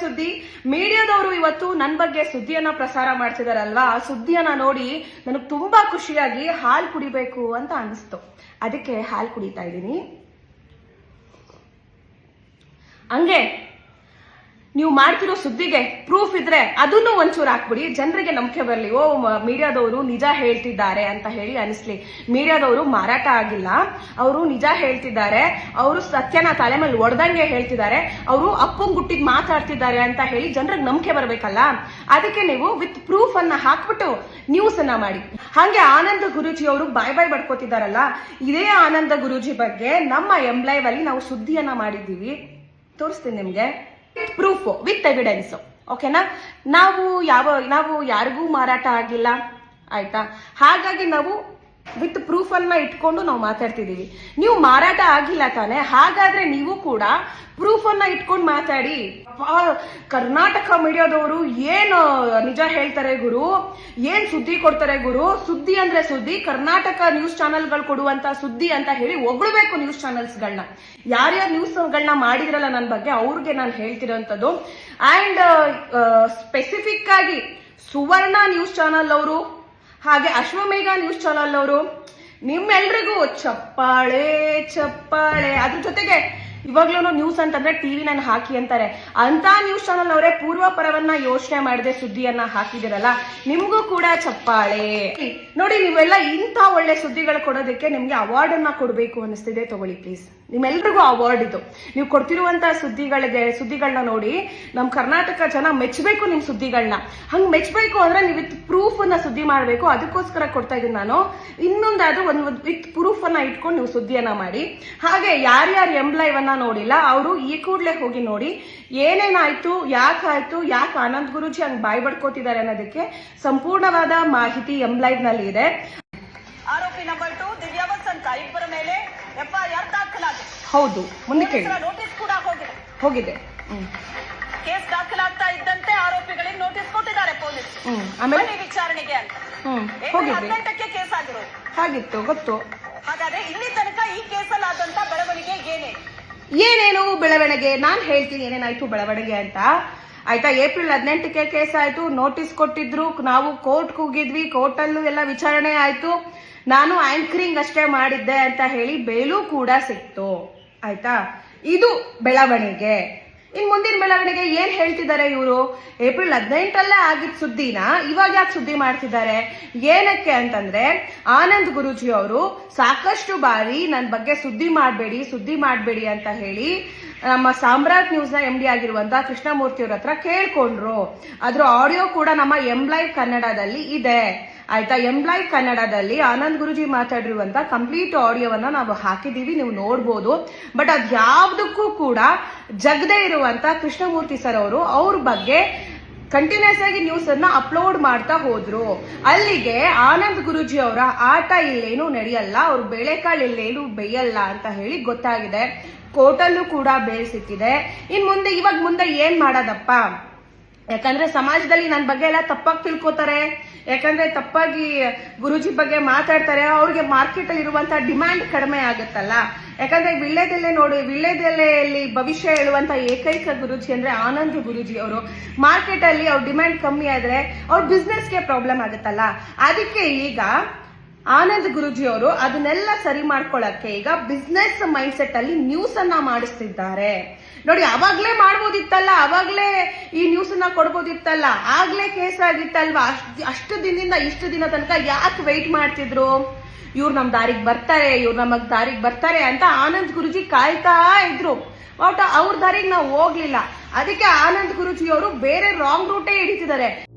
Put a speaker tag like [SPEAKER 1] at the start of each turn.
[SPEAKER 1] ಸುದ್ದಿ. ಮೀಡಿಯಾದವರು ಇವತ್ತು ನನ್ನ ಬಗ್ಗೆ ಸುದ್ದಿಯನ್ನ ಪ್ರಸಾರ ಮಾಡ್ತಿದಾರಲ್ವಾ? ಆ ಸುದ್ದಿಯನ್ನ ನೋಡಿ ನನಗೆ ತುಂಬಾ ಖುಷಿಯಾಗಿ ಹಾಲು ಕುಡಿಬೇಕು ಅಂತ ಅನಿಸ್ತು. ಅದಕ್ಕೆ ಹಾಲು ಕುಡಿತಾ ಇದ್ದೀನಿ. ಹಂಗೆ ನೀವು ಮಾಡ್ತಿರೋ ಸುದ್ದಿಗೆ ಪ್ರೂಫ್ ಇದ್ರೆ ಅದನ್ನು ಒಂಚೂರು ಹಾಕ್ಬಿಡಿ. ಜನರಿಗೆ ನಂಬಿಕೆ ಬರಲಿ. ಓ ಮೀಡಿಯಾದವರು ನಿಜ ಹೇಳ್ತಿದ್ದಾರೆ ಅಂತ ಹೇಳಿ ಅನಿಸ್ಲಿ. ಮೀಡಿಯಾದವರು ಮಾರಾಟ ಆಗಿಲ್ಲ. ಅವರು ನಿಜ ಹೇಳ್ತಿದ್ದಾರೆ. ಅವರು ಸತ್ಯನ ತಲೆ ಮೇಲೆ ಒಡ್ದಂಗೆ ಹೇಳ್ತಿದ್ದಾರೆ. ಅವರು ಅಪ್ಪಂಗ್ ಗುಟ್ಟಿಗೆ ಮಾತಾಡ್ತಿದ್ದಾರೆ ಅಂತ ಹೇಳಿ ಜನರಿಗೆ ನಂಬಿಕೆ ಬರಬೇಕಲ್ಲ? ಅದಕ್ಕೆ ನೀವು ವಿತ್ ಪ್ರೂಫ್ ಅನ್ನ ಹಾಕ್ಬಿಟ್ಟು ನ್ಯೂಸ್ ಅನ್ನ ಮಾಡಿ. ಹಾಗೆ ಆನಂದ ಗುರುಜಿ ಅವರು ಬಾಯ್ ಬಾಯ್ ಬಡ್ಕೋತಿದ್ದಾರಲ್ಲ? ಇದೇ ಆನಂದ ಗುರುಜಿ ಬಗ್ಗೆ ನಮ್ಮ ಎಂಬ್ಲೈವ್ ಅಲ್ಲಿ ನಾವು ಸುದ್ದಿಯನ್ನ ಮಾಡಿದ್ದೀವಿ. ತೋರಿಸ್ತೀನಿ ನಿಮ್ಗೆ. ಪ್ರೂಫ್ ವಿತ್ ಎವಿಡೆನ್ಸ್ ಓಕೆನಾ ನಾವು ಯಾವ ನಾವು ಯಾರಿಗೂ ಮಾರಾಟ ಆಗಿಲ್ಲ. ಆಯ್ತಾ? ಹಾಗಾಗಿ ನಾವು ವಿತ್ ಪ್ರೂಫ್ ಅನ್ನ ಇಟ್ಕೊಂಡು ನಾವು ಮಾತಾಡ್ತಿದೀವಿ. ನೀವು ಮಾರಾಟ ಆಗಿಲ್ಲ ತಾನೆ, ಹಾಗಾದ್ರೆ ನೀವು ಕೂಡ ಪ್ರೂಫ್ ಅನ್ನ ಇಟ್ಕೊಂಡು ಮಾತಾಡಿ. ಕರ್ನಾಟಕ ಮೀಡಿಯಾದವರು ಏನು ನಿಜ ಹೇಳ್ತಾರೆ ಗುರು? ಏನ್ ಸುದ್ದಿ ಕೊಡ್ತಾರೆ ಗುರು? ಸುದ್ದಿ ಅಂದ್ರೆ ಸುದ್ದಿ, ಕರ್ನಾಟಕ ನ್ಯೂಸ್ ಚಾನೆಲ್ಗಳು ಕೊಡುವಂತ ಸುದ್ದಿ ಅಂತ ಹೇಳಿ ಒಗಳಬೇಕು ನ್ಯೂಸ್ ಚಾನೆಲ್ಸ್ಗಳನ್ನ ಯಾರ್ಯಾರು ನ್ಯೂಸ್ಗಳನ್ನ ಮಾಡಿದ್ರಲ್ಲ ನನ್ನ ಬಗ್ಗೆ, ಅವ್ರಿಗೆ ನಾನು ಹೇಳ್ತಿರೋಂಥದ್ದು. ಅಂಡ್ ಸ್ಪೆಸಿಫಿಕ್ ಆಗಿ ಸುವರ್ಣ ನ್ಯೂಸ್ ಚಾನಲ್ ಅವರು ಹಾಗೆ ಅಶ್ವಮೇಘ ನ್ಯೂಸ್ ಚಾನಲ್ ಅವರು ನಿಮ್ಮೆಲ್ರಿಗೂ ಚಪ್ಪಾಳೆ ಚಪ್ಪಾಳೆ. ಅದ್ರ ಜೊತೆಗೆ ಇವಾಗ್ಲೂ ನ್ಯೂಸ್ ಅಂತಂದ್ರೆ ಟಿವಿ ನಾನು ಹಾಕಿ ಅಂತಾರೆ. ಅಂತ ನ್ಯೂಸ್ ಚಾನಲ್ ಅವರೇ ಪೂರ್ವ ಪರವನ್ನ ಯೋಚನೆ ಮಾಡದೆ ಸುದ್ದಿಯನ್ನ ಹಾಕಿದಿರಲ್ಲ ನಿಮ್ಗೂ ಕೂಡ ಚಪ್ಪಾಳೆ. ನೋಡಿ, ನೀವೆಲ್ಲ ಇಂಥ ಒಳ್ಳೆ ಸುದ್ದಿಗಳು ಕೊಡೋದಕ್ಕೆ ನಿಮ್ಗೆ ಅವಾರ್ಡ್ ಅನ್ನ ಕೊಡಬೇಕು ಅನಿಸ್ತಿದೆ ತಗೊಳ್ಳಿ ಪ್ಲೀಸ್ ನಿಮ್ಮೆಲ್ರಿಗೂ ಅವಾರ್ಡ್ ಇದು. ನೀವು ಕೊಡ್ತಿರುವಂತ ಸುದ್ದಿಗಳಿಗೆ ಸುದ್ದಿಗಳನ್ನ ನೋಡಿ, ನಮ್ ಕರ್ನಾಟಕ ಜನ ಮೆಚ್ಚಬೇಕು ನಿಮ್ ಸುದ್ದಿಗಳನ್ನ ಹಂಗ್ ಮೆಚ್ಚಬೇಕು ಅಂದ್ರೆ ನೀವು ವಿತ್ ಪ್ರೂಫ್ ಅನ್ನ ಸುದ್ದಿ ಮಾಡಬೇಕು. ಅದಕ್ಕೋಸ್ಕರ ಕೊಡ್ತಾ ಇದೀನಿ ನಾನು. ಇನ್ನೊಂದಾದ್ರೂ ಒಂದು ವಿತ್ ಪ್ರೂಫ್ ಅನ್ನ ಇಟ್ಕೊಂಡು ನೀವು ಸುದ್ದಿಯನ್ನ ಮಾಡಿ. ಹಾಗೆ ಯಾರ್ಯಾರು ಲೈವ್ ಅನ್ನ ನೋಡಿಲ್ಲ, ಅವರು ಈ ಕೂಡಲೇ ಹೋಗಿ ನೋಡಿ ಏನೇನಾಯ್ತು ಯಾಕಾಯ್ತು ಯಾಕೆ ಆನಂದ್ ಗುರುಜಿ ಹಂಗ್ ಬಾಯ್ ಬಡ್ಕೋತಿದ್ದಾರೆ ಅನ್ನೋದಕ್ಕೆ ಸಂಪೂರ್ಣವಾದ ಮಾಹಿತಿ ಎಂಬ್ಲೈವ್ನಲ್ಲಿ ಇದೆ.
[SPEAKER 2] ಆರೋಪಿ ನಂಬರ್ ಟು ದಿವ್ಯಾ ವಸಂತ ಇಬ್ಬರ ಮೇಲೆ ಎಫ್ಐಆರ್
[SPEAKER 1] ಹೌದು ಮುಂದೆ ಕೇಳಿ.
[SPEAKER 2] ನೋಟಿಸ್ ಕೂಡ ಹೋಗಿದೆ.
[SPEAKER 1] ಹೋಗಿದೆ.
[SPEAKER 2] ಕೇಸ್ ದಾಖಲಾಗ್ತಾ ಇದ್ದಂತೆ ಆರೋಪಿಗಳಿಗೆ ನೋಟಿಸ್ ಕೊಟ್ಟಿದ್ದಾರೆ ಪೊಲೀಸ್.
[SPEAKER 1] ಆಮೇಲೆ?
[SPEAKER 2] ವಿಚಾರಣೆಗೆ ಅಂತ. ಹದಿನೆಂಟಕ್ಕೆ ಕೇಸ್ ಆಗಿರೋದು.
[SPEAKER 1] ಹಾಗಿತ್ತು ಗೊತ್ತು.
[SPEAKER 2] ಹಾಗಾದ್ರೆ ಇಲ್ಲಿ ತನಕ ಈ ಕೇಸಲ್ಲಿ ಆದಂತ ಬೆಳವಣಿಗೆ ಏನೇ?
[SPEAKER 1] ಏನೇನು ಬೆಳವಣಿಗೆ ನಾನ್ ಹೇಳ್ತೀನಿ ಏನೇನಾಯ್ತು ಬೆಳವಣಿಗೆ ಅಂತ. ಆಯ್ತಾ ಏಪ್ರಿಲ್ ಹದಿನೆಂಟಕ್ಕೆ ಕೇಸ್ ಆಯ್ತು ನೋಟಿಸ್ ಕೊಟ್ಟಿದ್ರು ನಾವು ಕೋರ್ಟ್ ಹೋಗಿದ್ವಿ ಕೋರ್ಟ್ ಅಲ್ಲೂ ಎಲ್ಲ ವಿಚಾರಣೆ ಆಯ್ತು. ನಾನು ಆಂಕರಿಂಗ್ ಅಷ್ಟೇ ಮಾಡಿದ್ದೆ ಅಂತ ಹೇಳಿ ಬೇಲೂ ಕೂಡ ಸಿಕ್ತು. ಆಯ್ತಾ? ಇದು ಬೆಳವಣಿಗೆ. ಇನ್ ಮುಂದಿನ ಬೆಳವಣಿಗೆ ಏನ್ ಹೇಳ್ತಿದ್ದಾರೆ ಇವರು? ಏಪ್ರಿಲ್ ಹದಿನೆಂಟಲ್ಲೇ ಆಗಿದ್ ಸುದ್ದಿನ ಇವಾಗ ಯಾಕೆ ಸುದ್ದಿ ಮಾಡ್ತಿದ್ದಾರೆ? ಏನಕ್ಕೆ ಅಂತಂದ್ರೆ, ಆನಂದ್ ಗುರುಜಿ ಅವರು ಸಾಕಷ್ಟು ಬಾರಿ ನನ್ನ ಬಗ್ಗೆ ಸುದ್ದಿ ಮಾಡಬೇಡಿ ಸುದ್ದಿ ಮಾಡಬೇಡಿ ಅಂತ ಹೇಳಿ ನಮ್ಮ ಸಾಮ್ರಾಟ್ ನ್ಯೂಸ್ನ ಎಂ ಡಿ ಆಗಿರುವಂತ ಕೃಷ್ಣಮೂರ್ತಿ ಅವ್ರ ಹತ್ರ ಕೇಳ್ಕೊಂಡ್ರು. ಅದ್ರ ಆಡಿಯೋ ಕೂಡ ನಮ್ಮ ಎಂಬ್ಲೈವ್ ಕನ್ನಡದಲ್ಲಿ ಇದೆ. ಆಯ್ತಾ? ಎಂಬ್ಲಾಯ್ ಕನ್ನಡದಲ್ಲಿ ಆನಂದ್ ಗುರುಜಿ ಮಾತಾಡಿರುವಂತ ಕಂಪ್ಲೀಟ್ ಆಡಿಯೋವನ್ನ ನಾವು ಹಾಕಿದೀವಿ ನೀವು ನೋಡ್ಬೋದು. ಬಟ್ ಅದ್ಯಾವ್ದಕ್ಕೂ ಕೂಡ ಜಗದೇ ಇರುವಂತ ಕೃಷ್ಣಮೂರ್ತಿ ಸರ್ ಅವರು, ಅವ್ರ ಬಗ್ಗೆ ಕಂಟಿನ್ಯೂಸ್ ಆಗಿ ನ್ಯೂಸ್ ಅನ್ನ ಅಪ್ಲೋಡ್ ಮಾಡ್ತಾ ಹೋದ್ರು. ಅಲ್ಲಿಗೆ ಆನಂದ್ ಗುರುಜಿ ಅವರ ಆಟ ಇಲ್ಲೇನು ನಡೆಯಲ್ಲ, ಅವ್ರ ಬೇಳೆಕಾಳು ಇಲ್ಲೇನು ಬೇಯಲ್ಲ ಅಂತ ಹೇಳಿ ಗೊತ್ತಾಗಿದೆ. ಕೋರ್ಟಲ್ಲೂ ಕೂಡ ಬೇಲ್ ಸಿಕ್ಕಿದೆ ಇನ್ ಮುಂದೆ, ಇವಾಗ ಮುಂದೆ ಏನ್ ಮಾಡೋದಪ್ಪ? ಯಾಕಂದ್ರೆ ಸಮಾಜದಲ್ಲಿ ನನ್ನ ಬಗ್ಗೆ ಎಲ್ಲ ತಪ್ಪಾಗಿ ತಿಳ್ಕೊತಾರೆ. ಯಾಕಂದ್ರೆ ತಪ್ಪಾಗಿ ಗುರುಜಿ ಬಗ್ಗೆ ಮಾತಾಡ್ತಾರೆ, ಅವ್ರಿಗೆ ಮಾರ್ಕೆಟ್ ಅಲ್ಲಿ ಇರುವಂತ ಡಿಮ್ಯಾಂಡ್ ಕಡಿಮೆ ಆಗುತ್ತಲ್ಲ. ಯಾಕಂದ್ರೆ ವಿಳ್ಳೆದೆಲೆ ನೋಡಿ ವಿಳ್ಳೆದೆಲೆಯಲ್ಲಿ ಭವಿಷ್ಯ ಹೇಳುವಂತ ಏಕೈಕ ಗುರುಜಿ ಅಂದ್ರೆ ಆನಂದ್ ಗುರುಜಿ ಅವರು. ಮಾರ್ಕೆಟ್ ಅಲ್ಲಿ ಅವ್ರ ಡಿಮ್ಯಾಂಡ್ ಕಮ್ಮಿ ಆದ್ರೆ ಅವ್ರ ಬಿಸ್ನೆಸ್ಗೆ ಪ್ರಾಬ್ಲಮ್ ಆಗುತ್ತಲ್ಲ. ಅದಕ್ಕೆ ಈಗ ಆನಂದ್ ಗುರುಜಿ ಅವರು ಅದನ್ನೆಲ್ಲ ಸರಿ ಮಾಡ್ಕೊಳಕ್ಕೆ ಈಗ ಬಿಸ್ನೆಸ್ ಮೈಂಡ್ ಸೆಟ್ ಅಲ್ಲಿ ನ್ಯೂಸ್ ಅನ್ನ ಮಾಡಿಸ್ತಿದ್ದಾರೆ. ನೋಡಿ, ಅವಾಗ್ಲೇ ಮಾಡ್ಬೋದಿತ್ತಲ್ಲ, ಅವಾಗ್ಲೇ ಈ ನ್ಯೂಸ್ ಅನ್ನ ಕೊಡ್ಬೋದಿತ್ತಲ್ಲ, ಆಗ್ಲೇ ಕೇಸ್ ಆಗಿತ್ತಲ್ವಾ? ಅಷ್ಟ್, ಅಷ್ಟು ದಿನದಿಂದ ಇಷ್ಟು ದಿನ ತನಕ ಯಾಕೆ ವೆಯ್ಟ್ ಮಾಡ್ತಿದ್ರು? ಇವ್ರು ನಮ್ ದಾರಿಗೆ ಬರ್ತಾರೆ, ಇವ್ರು ನಮಗ್ ದಾರಿಗೆ ಬರ್ತಾರೆ ಅಂತ ಆನಂದ್ ಗುರುಜಿ ಕಾಯ್ತಾ ಇದ್ರು. ಬಟ್ ಅವ್ರ ದಾರಿಗೆ ನಾವು ಹೋಗ್ಲಿಲ್ಲ. ಅದಕ್ಕೆ ಆನಂದ್ ಗುರುಜಿ ಅವರು ಬೇರೆ ರಾಂಗ್ ರೂಟೇ ಹಿಡಿತಿದ್ದಾರೆ.